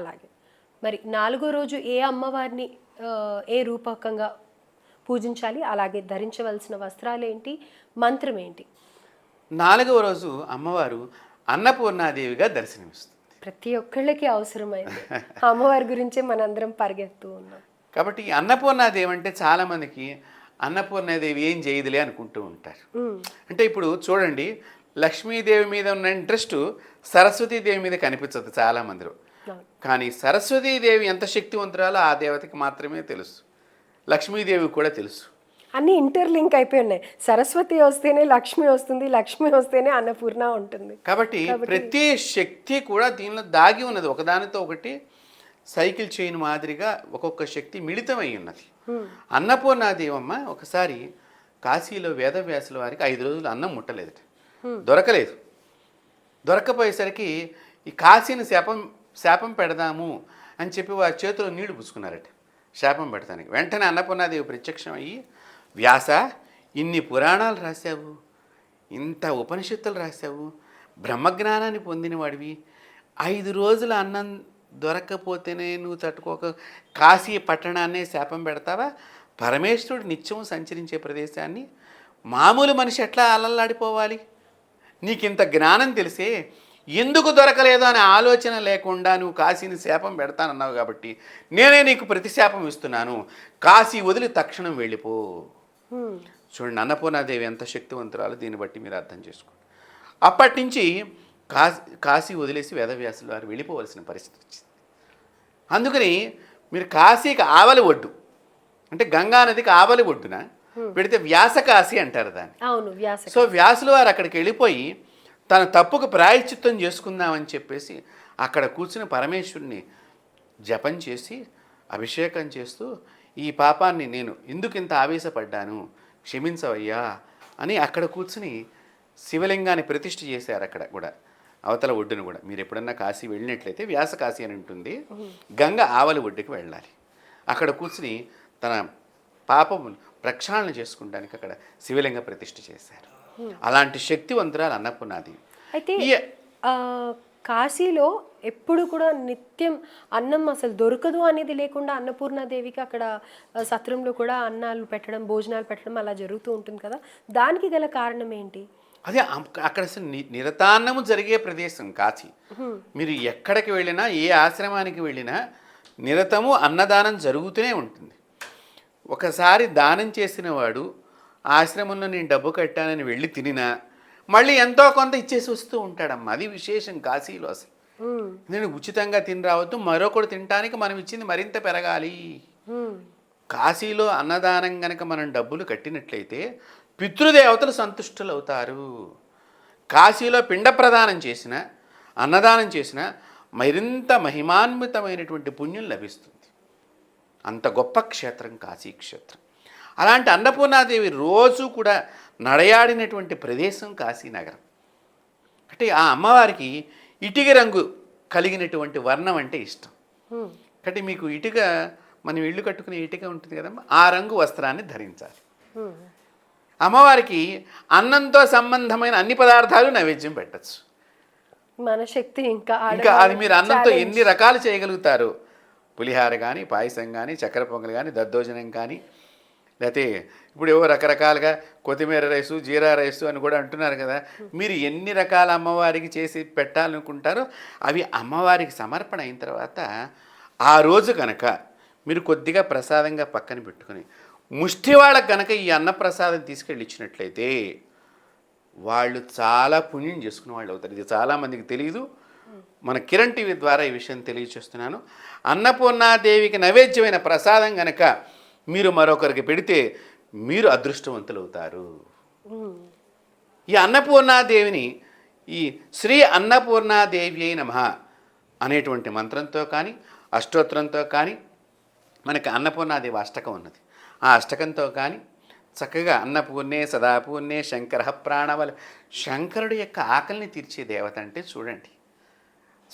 అలాగే. మరి నాలుగో రోజు ఏ అమ్మవారిని ఏ రూపకంగా పూజించాలి? అలాగే ధరించవలసిన వస్త్రాలు ఏంటి మంత్రం ఏంటి నాలుగవ రోజు అమ్మవారు అన్నపూర్ణాదేవిగా దర్శనమిస్తుంది. ప్రతి ఒక్కళ్ళకి అవసరమైంది. అమ్మవారి గురించే మనందరం పరిగెత్తూ ఉన్నాం. కాబట్టి అన్నపూర్ణాదేవి అంటే చాలామందికి అన్నపూర్ణాదేవి ఏం చేయదులే అనుకుంటూ ఉంటారు. అంటే ఇప్పుడు చూడండి లక్ష్మీదేవి మీద ఉన్న ఇంట్రెస్ట్ సరస్వతీదేవి మీద కనిపించదు చాలామందిలో. కానీ సరస్వతీదేవి ఎంత శక్తివంతురాలో ఆ దేవతకి మాత్రమే తెలుసు. లక్ష్మీదేవి కూడా తెలుసు. అన్ని ఇంటర్లింక్ అయిపోయి ఉన్నాయి. సరస్వతి వస్తేనే లక్ష్మి వస్తుంది లక్ష్మి వస్తేనే అన్నపూర్ణ ఉంటుంది. కాబట్టి ప్రతి శక్తి కూడా దీనిలో దాగి ఉన్నది. ఒకదానితో ఒకటి సైకిల్ చైన్ మాదిరిగా ఒక్కొక్క శక్తి మిళితమై ఉన్నది. అన్నపూర్ణాదేవమ్మ ఒకసారి కాశీలో వేదవ్యాసుల వారికి ఐదు రోజులు అన్నం ముట్టలేదట. దొరకలేదు. దొరకపోయేసరికి ఈ కాశీని శాపం శాపం పెడదాము అని చెప్పి వారి చేతిలో నీళ్ళు పుచ్చుకున్నారట శాపం పెడతానికి. వెంటనే అన్నపూర్ణాదేవి ప్రత్యక్షం అయ్యి వ్యాస ఇన్ని పురాణాలు రాశావు. ఇంత ఉపనిషత్తులు రాశావు. బ్రహ్మజ్ఞానాన్ని పొందిన వాడివి ఐదు రోజుల అన్నం దొరక్కపోతేనే నువ్వు తట్టుకోక కాశీ పట్టణాన్నే శాపం పెడతావా? పరమేశ్వరుడు నిత్యం సంచరించే ప్రదేశాన్ని మామూలు మనిషి ఎట్లా అలల్లాడిపోవాలి? నీకింత జ్ఞానం తెలిసే ఎందుకు దొరకలేదు అనే ఆలోచన లేకుండా నువ్వు కాశీని శాపం పెడతానన్నావు కాబట్టి నేనే నీకు ప్రతిశాపం ఇస్తున్నాను. కాశీ వదిలి తక్షణం వెళ్ళిపో. చూడండి అన్నపూర్ణాదేవి ఎంత శక్తివంతురాలో దీన్ని బట్టి మీరు అర్థం చేసుకోండి. అప్పటి నుంచి కాశీ కాశీ వదిలేసి వేదవ్యాసులు వారు వెళ్ళిపోవలసిన పరిస్థితి వచ్చింది. అందుకని మీరు కాశీకి ఆవలి ఒడ్డు అంటే గంగా నదికి ఆవలి ఒడ్డున పెడితే వ్యాస కాశీ అంటారు దాన్ని. సో వ్యాసులు వారు అక్కడికి వెళ్ళిపోయి తన తప్పుకు ప్రాయశ్చిత్తం చేసుకుందామని చెప్పేసి అక్కడ కూర్చుని పరమేశ్వరుని జపం చేసి అభిషేకం చేస్తూ ఈ పాపాన్ని నేను ఎందుకు ఇంత ఆవేశపడ్డాను? క్షమించవయ్యా అని అక్కడ కూర్చుని శివలింగాన్ని ప్రతిష్ఠ చేశారు అక్కడ కూడా అవతల ఒడ్డును కూడా. మీరు ఎప్పుడన్నా కాశీ వెళ్ళినట్లయితే వ్యాస కాశీ అని ఉంటుంది. గంగ ఆవలి ఒడ్డుకి వెళ్ళాలి. అక్కడ కూర్చుని తన పాపం ప్రక్షాళన చేసుకుంటానికి అక్కడ శివలింగ ప్రతిష్ఠ చేశారు. అలాంటి శక్తివంతురాలు అన్నపూర్ణాదేవి అయితే కాశీలో ఎప్పుడు కూడా నిత్యం అన్నం అసలు దొరకదు అనేది లేకుండా అన్నపూర్ణాదేవికి అక్కడ సత్రంలో కూడా అన్నాలు పెట్టడం భోజనాలు పెట్టడం అలా జరుగుతూ ఉంటుంది కదా. దానికి గల కారణం ఏంటి? అదే అక్కడ అసలు నిరతాన్నము జరిగే ప్రదేశం కాశీ. మీరు ఎక్కడికి వెళ్ళినా ఏ ఆశ్రమానికి వెళ్ళినా నిరతము అన్నదానం జరుగుతూనే ఉంటుంది. ఒకసారి దానం చేసిన వాడు ఆశ్రమంలో నేను డబ్బు కట్టానని వెళ్ళి తినినా మళ్ళీ ఎంతో కొంత ఇచ్చేసి వస్తూ ఉంటాడమ్మా. అది విశేషం కాశీలో అసలు. నేను ఉచితంగా తిని రావద్దు మరొకటి తినడానికి మనం ఇచ్చింది మరింత పెరగాలి. కాశీలో అన్నదానం గనక మనం డబ్బులు కట్టినట్లయితే పితృదేవతలు సంతుష్టులు అవుతారు కాశీలో పిండ ప్రదానం చేసిన అన్నదానం చేసిన మరింత మహిమాన్వితమైనటువంటి పుణ్యం లభిస్తుంది. అంత గొప్ప క్షేత్రం కాశీ క్షేత్రం. అలాంటి అన్నపూర్ణాదేవి రోజు కూడా నడయాడినటువంటి ప్రదేశం కాశీనగరం అంటే ఆ అమ్మవారికి ఇటుక రంగు కలిగినటువంటి వర్ణం అంటే ఇష్టం. కాబట్టి మీకు ఇటుక మనం ఇల్లు కట్టుకునే ఇటుక ఉంటుంది కదమ్మా ఆ రంగు వస్త్రాన్ని ధరించాలి. అమ్మవారికి అన్నంతో సంబంధమైన అన్ని పదార్థాలు నైవేద్యం పెట్టచ్చు మన శక్తి ఇంకా ఇంకా అది మీరు అన్నంతో. ఎన్ని రకాలు చేయగలుగుతారు పులిహార కానీ పాయసం కానీ చక్కెర పొంగల్ కానీ దద్దోజనం కానీ లేకపోతే ఇప్పుడు ఏవో రకరకాలుగా కొత్తిమీర రైసు జీరా రైసు అని కూడా అంటున్నారు కదా. మీరు ఎన్ని రకాల అమ్మవారికి చేసి పెట్టాలనుకుంటారో అవి అమ్మవారికి సమర్పణ అయిన తర్వాత ఆ రోజు కనుక మీరు కొద్దిగా ప్రసాదంగా పక్కన పెట్టుకొని ముష్టి వాళ్ళకి కనుక ఈ అన్నప్రసాదం తీసుకెళ్ళి ఇచ్చినట్లయితే వాళ్ళు చాలా పుణ్యం చేసుకునే వాళ్ళు అవుతారు. ఇది చాలామందికి తెలియదు మన కిరణ్ టీవీ ద్వారా ఈ విషయం తెలియచేస్తున్నాను. అన్నపూర్ణాదేవికి నైవేద్యమైన ప్రసాదం కనుక మీరు మరొకరికి పెడితే మీరు అదృష్టవంతులు అవుతారు ఈ అన్నపూర్ణాదేవిని ఈ శ్రీ అన్నపూర్ణాదేవి అయిన నమః అనేటువంటి మంత్రంతో కానీ అష్టోత్తరంతో కానీ మనకి అన్నపూర్ణాదేవి అష్టకం ఉన్నది. ఆ అష్టకంతో కానీ చక్కగా అన్నపూర్ణే సదాపూర్ణే శంకర ప్రాణవల శంకరుడు యొక్క ఆకలిని తీర్చే దేవత అంటే చూడండి.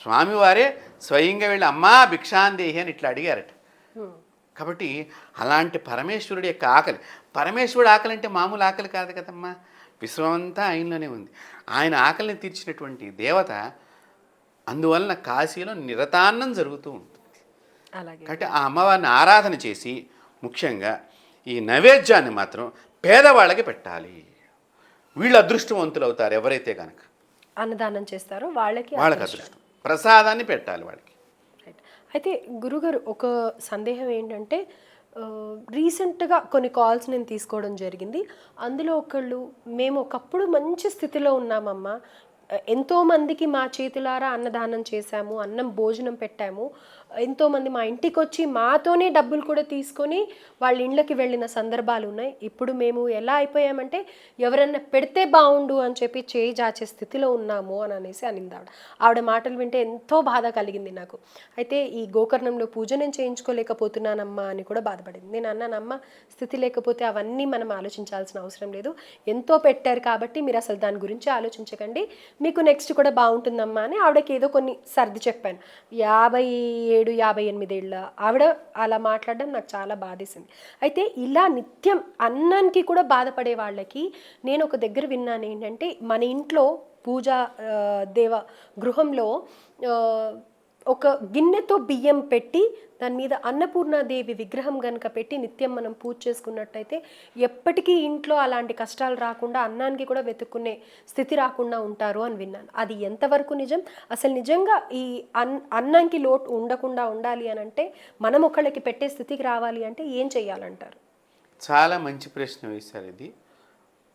స్వామివారే స్వయంగా వెళ్ళి అమ్మా భిక్షాందేహి అని ఇట్లా అడిగారట. కాబట్టి అలాంటి పరమేశ్వరుడి యొక్క ఆకలి. పరమేశ్వరుడు ఆకలి అంటే మామూలు ఆకలి కాదు కదమ్మా. విశ్వమంతా ఆయనలోనే ఉంది. ఆయన ఆకలిని తీర్చినటువంటి దేవత అందువలన కాశీలో నిరతాన్నం జరుగుతూ ఉంటుంది. అలాగే. కాబట్టి ఆ అమ్మవారిని ఆరాధన చేసి ముఖ్యంగా ఈ నైవేద్యాన్ని మాత్రం పేదవాళ్ళకి పెట్టాలి. వీళ్ళు అదృష్టవంతులు అవుతారు ఎవరైతే కనుక అన్నదానం చేస్తారో వాళ్ళకి వాళ్ళకి అదృష్టం. ప్రసాదాన్ని పెట్టాలి వాళ్ళకి. అయితే గురుగారు ఒక సందేహం ఏంటంటే రీసెంట్గా కొన్ని కాల్స్ నేను తీసుకోవడం జరిగింది. అందులో ఒకళ్ళు మేము ఒకప్పుడు మంచి స్థితిలో ఉన్నామమ్మా. ఎంతోమందికి మా చేతులారా అన్నదానం చేశాము అన్నం భోజనం పెట్టాము. ఎంతోమంది మా ఇంటికి వచ్చి మాతోనే డబ్బులు కూడా తీసుకొని వాళ్ళ ఇండ్లకి వెళ్ళిన సందర్భాలు ఉన్నాయి. ఇప్పుడు మేము ఎలా అయిపోయామంటే ఎవరన్నా పెడితే బాగుండు అని చెప్పి చేయి జాచే స్థితిలో ఉన్నాము అని అనేసి అనింది ఆవిడ. ఆవిడ మాటలు వింటే ఎంతో బాధ కలిగింది నాకు. అయితే ఈ గోకర్ణంలో పూజ నేను చేయించుకోలేకపోతున్నానమ్మా అని కూడా బాధపడింది. నేను అన్నానమ్మా స్థితి లేకపోతే అవన్నీ మనం ఆలోచించాల్సిన అవసరం లేదు. ఎంతో పెట్టారు కాబట్టి మీరు అసలు దాని గురించి ఆలోచించకండి. మీకు నెక్స్ట్ కూడా బాగుంటుందమ్మా అని ఆవిడకి ఏదో కొన్ని సర్ది చెప్పాను. యాభై ఏడు యాభై ఎనిమిదేళ్ళ ఆవిడ అలా మాట్లాడడం నాకు చాలా బాధేసింది. అయితే ఇలా నిత్యం అన్నానికి కూడా బాధపడే వాళ్ళకి నేను ఒక దగ్గర విన్నాను ఏంటంటే మన ఇంట్లో పూజ దేవ గృహంలో ఒక గిన్నెతో బియ్యం పెట్టి దాని మీద అన్నపూర్ణాదేవి విగ్రహం కనుక పెట్టి నిత్యం మనం పూజ చేసుకున్నట్టయితే ఎప్పటికీ ఇంట్లో అలాంటి కష్టాలు రాకుండా అన్నానికి కూడా వెతుక్కునే స్థితి రాకుండా ఉంటారు అని విన్నాను. అది ఎంతవరకు నిజం? అసలు నిజంగా ఈ అన్ అన్నానికి లోటు ఉండకుండా ఉండాలి అని అంటే మనం ఒకళ్ళకి పెట్టే స్థితికి రావాలి అంటే ఏం చేయాలంటారు చాలా మంచి ప్రశ్న వేశారు ఇది.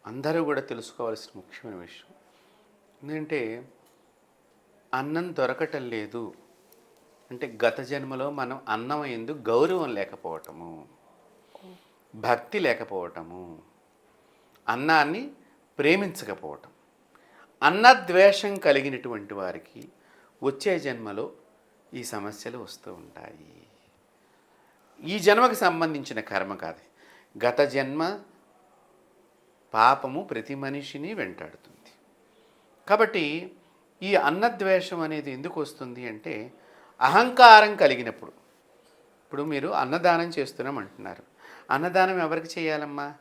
అందరూ కూడా తెలుసుకోవాల్సిన ముఖ్యమైన విషయం. ఎందుకంటే అన్నం దొరకటం లేదు. అంటే గత జన్మలో మనం అన్నం ఎందు గౌరవం లేకపోవటము భక్తి లేకపోవటము అన్నాన్ని ప్రేమించకపోవటం అన్నద్వేషం కలిగినటువంటి వారికి వచ్చే జన్మలో ఈ సమస్యలు వస్తూ ఉంటాయి. ఈ జన్మకు సంబంధించిన కర్మ కాదు. గత జన్మ పాపము ప్రతి మనిషిని వెంటాడుతుంది. కాబట్టి ఈ అన్నద్వేషం అనేది ఎందుకు వస్తుంది అంటే అహంకారం కలిగినప్పుడు. ఇప్పుడు మీరు అన్నదానం చేస్తున్నాం అంటున్నారు అన్నదానం ఎవరికి చేయాలమ్మా?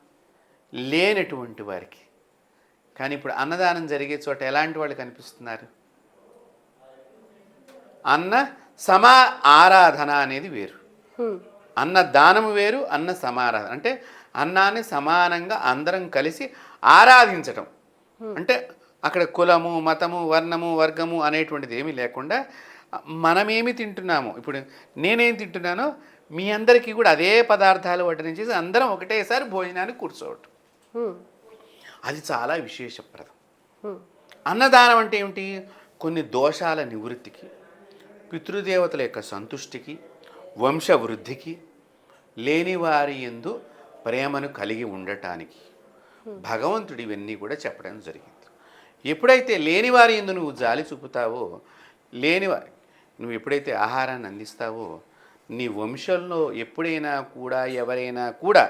లేనటువంటి వారికి. కానీ ఇప్పుడు అన్నదానం జరిగే చోట ఎలాంటి వాళ్ళు కనిపిస్తున్నారు? అన్న సమా ఆరాధన అనేది వేరు. అన్న దానము వేరు అన్న సమారాధన. అంటే అన్నాన్ని సమానంగా అందరం కలిసి ఆరాధించటం. అంటే అక్కడ కులము మతము వర్ణము వర్గము అనేటువంటిది ఏమీ లేకుండా మనమేమి తింటున్నామో? ఇప్పుడు నేనేం తింటున్నానో మీ అందరికీ కూడా అదే పదార్థాలు వడ్డించేసి అందరం ఒకటేసారి భోజనానికి కూర్చోవటం. అది చాలా విశేషప్రదం. అన్నదానం అంటే ఏమిటి? కొన్ని దోషాల నివృత్తికి పితృదేవతల యొక్క సంతుష్టికి వంశవృద్ధికి లేనివారి ఎందు ప్రేమను కలిగి ఉండటానికి భగవంతుడు ఇవన్నీ కూడా చెప్పడం జరిగింది. ఎప్పుడైతే లేనివారి ఎందు నువ్వు జాలి చూపుతావో లేనివారి నువ్వు ఎప్పుడైతే ఆహారాన్ని అందిస్తావో నీ వంశంలో ఎప్పుడైనా కూడా ఎవరైనా కూడా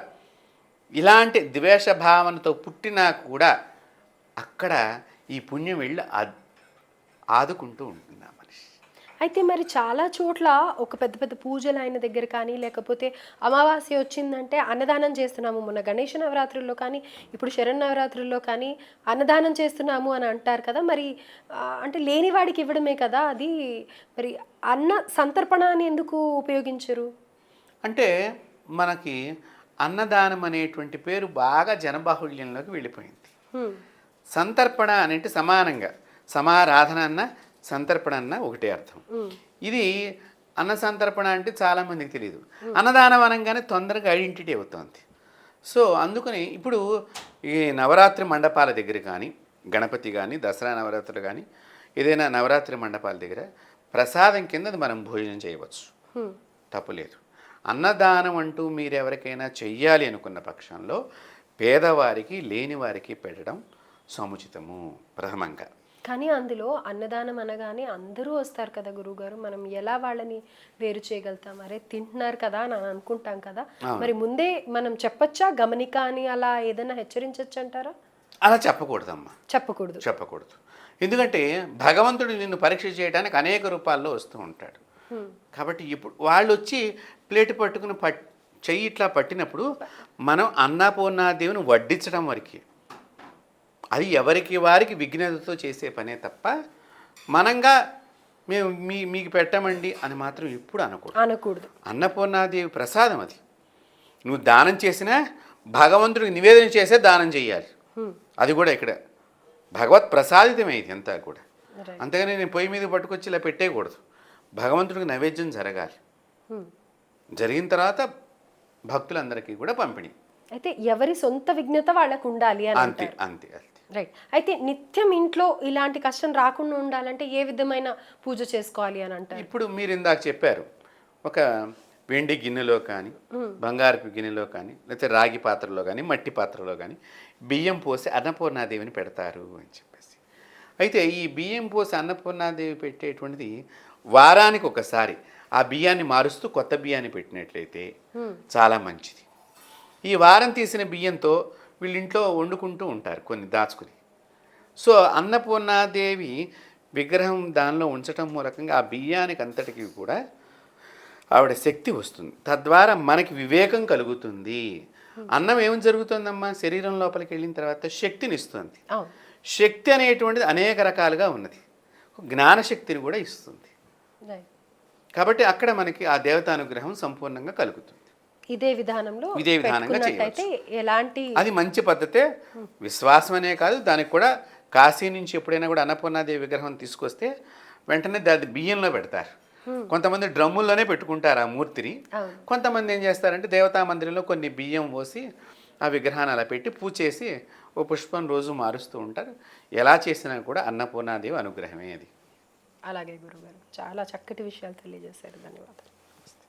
ఇలాంటి ద్వేష భావనతో పుట్టినా కూడా అక్కడ ఈ పుణ్యం వెళ్ళి ఆద్- ఆదుకుంటూ ఉంటుంది ఆ మనిషి. అయితే మరి చాలా చోట్ల ఒక పెద్ద పెద్ద పూజలు అయిన దగ్గర కానీ లేకపోతే అమావాస్య వచ్చిందంటే అన్నదానం చేస్తున్నాము. మొన్న గణేష నవరాత్రుల్లో కానీ ఇప్పుడు శరణ్ నవరాత్రుల్లో కానీ అన్నదానం చేస్తున్నాము అని అంటారు కదా. మరి అంటే లేని వాడికి ఇవ్వడమే కదా అది. మరి అన్న సంతర్పణ అని ఎందుకు ఉపయోగించరు? అంటే మనకి అన్నదానం అనేటువంటి పేరు బాగా జనబాహుళ్యంలోకి వెళ్ళిపోయింది. సంతర్పణ అనేటి సమానంగా సమారాధన అన్న సంతర్పణ అన్న ఒకటే అర్థం. ఇది అన్న సంతర్పణ అంటే చాలామందికి తెలియదు అన్నదానం అనగానే తొందరగా ఐడెంటిటీ అవుతుంది. సో అందుకని ఇప్పుడు ఈ నవరాత్రి మండపాల దగ్గర కానీ గణపతి కానీ దసరా నవరాత్రులు కానీ ఏదైనా నవరాత్రి మండపాల దగ్గర ప్రసాదం కింద అది మనం భోజనం చేయవచ్చు. తప్పులేదు అన్నదానం అంటూ మీరు ఎవరికైనా చెయ్యాలి అనుకున్న పక్షంలో పేదవారికి లేని వారికి పెట్టడం సముచితము ప్రథమంగా. కానీ అందులో అన్నదానం అనగానే అందరూ వస్తారు కదా గురువుగారు. మనం ఎలా వాళ్ళని వేరు చేయగలుగుతాం? అరే తింటున్నారు కదా అని అనుకుంటాం కదా. మరి ముందే మనం చెప్పొచ్చా? గమనిక అని అలా ఏదైనా హెచ్చరించవచ్చు అంటారా? అలా చెప్పకూడదమ్మా. చెప్పకూడదు. చెప్పకూడదు. ఎందుకంటే భగవంతుడు నిన్ను పరీక్ష చేయడానికి అనేక రూపాల్లో వస్తూ ఉంటాడు. కాబట్టి ఇప్పుడు వాళ్ళు వచ్చి ప్లేట్ పట్టుకుని పట్ చెయ్యి ఇట్లా పట్టినప్పుడు మనం అన్నపూర్ణాదేవిని వడ్డించడం వరకు. అది ఎవరికి వారికి విఘ్నతతో చేసే పనే తప్ప మనంగా మేము మీ మీకు పెట్టమండి అని మాత్రం ఎప్పుడు అనకూడదు. అనకూడదు. అన్నపూర్ణాదేవి ప్రసాదం అది. నువ్వు దానం చేసినా భగవంతుడికి నివేదన చేసే దానం చేయాలి అది కూడా ఇక్కడ. భగవత్ ప్రసాదితమే ఇది అంతా కూడా. అంతేగాని నేను పొయ్యి మీద పట్టుకొచ్చి ఇలా పెట్టేయకూడదు. భగవంతుడికి నైవేద్యం జరగాలి. జరిగిన తర్వాత భక్తులందరికీ కూడా పంపిణీ. అయితే ఎవరి సొంత విఘ్నత వాళ్ళకు ఉండాలి అంతే అంతే. రైట్ అయితే నిత్యం ఇంట్లో ఇలాంటి కష్టం రాకుండా ఉండాలంటే ఏ విధమైన పూజ చేసుకోవాలి అని అంటారు? ఇప్పుడు మీరు ఇందాక చెప్పారు ఒక వెండి గిన్నెలో కానీ బంగారపు గిన్నెలో కానీ లేకపోతే రాగి పాత్రలో కానీ మట్టి పాత్రలో కానీ బియ్యం పోసి అన్నపూర్ణాదేవిని పెడతారు అని చెప్పేసి. అయితే ఈ బియ్యం పోసి అన్నపూర్ణాదేవి పెట్టేటువంటిది వారానికి ఒకసారి ఆ బియ్యాన్ని మారుస్తూ కొత్త బియ్యాన్ని పెట్టినట్లయితే చాలా మంచిది. ఈ వారం తీసిన బియ్యంతో వీళ్ళ ఇంట్లో వండుకుంటూ ఉంటారు కొన్ని దాచుకుని. సో అన్నపూర్ణాదేవి విగ్రహం దానిలో ఉంచటం మూలకంగా ఆ బియ్యానికి అంతటికి కూడా ఆవిడ శక్తి వస్తుంది. తద్వారా మనకి వివేకం కలుగుతుంది. అన్నం ఏం జరుగుతుందమ్మా? శరీరం లోపలికి వెళ్ళిన తర్వాత శక్తిని ఇస్తుంది. శక్తి అనేటువంటిది అనేక రకాలుగా ఉన్నది. జ్ఞానశక్తిని కూడా ఇస్తుంది. కాబట్టి అక్కడ మనకి ఆ దేవతానుగ్రహం సంపూర్ణంగా కలుగుతుంది. ఇదే విధానంలో ఇదే విధానంగా ఎలాంటి అది మంచి పద్ధతే. విశ్వాసం అనే కాదు దానికి కూడా కాశీ నుంచి ఎప్పుడైనా కూడా అన్నపూర్ణాదేవి విగ్రహం తీసుకొస్తే వెంటనే దాన్ని బియ్యంలో పెడతారు. కొంతమంది డ్రమ్ముల్లోనే పెట్టుకుంటారు ఆ మూర్తిని. కొంతమంది ఏం చేస్తారంటే దేవతా మందిరంలో కొన్ని బియ్యం పోసి ఆ విగ్రహాన్ని అలా పెట్టి పూజ చేసి ఓ పుష్పం రోజు మారుస్తూ ఉంటారు. ఎలా చేసినా కూడా అన్నపూర్ణాదేవి అనుగ్రహమే అది. అలాగే గురుగారు. చాలా చక్కటి విషయాలు తెలియజేశారు. ధన్యవాదాలు.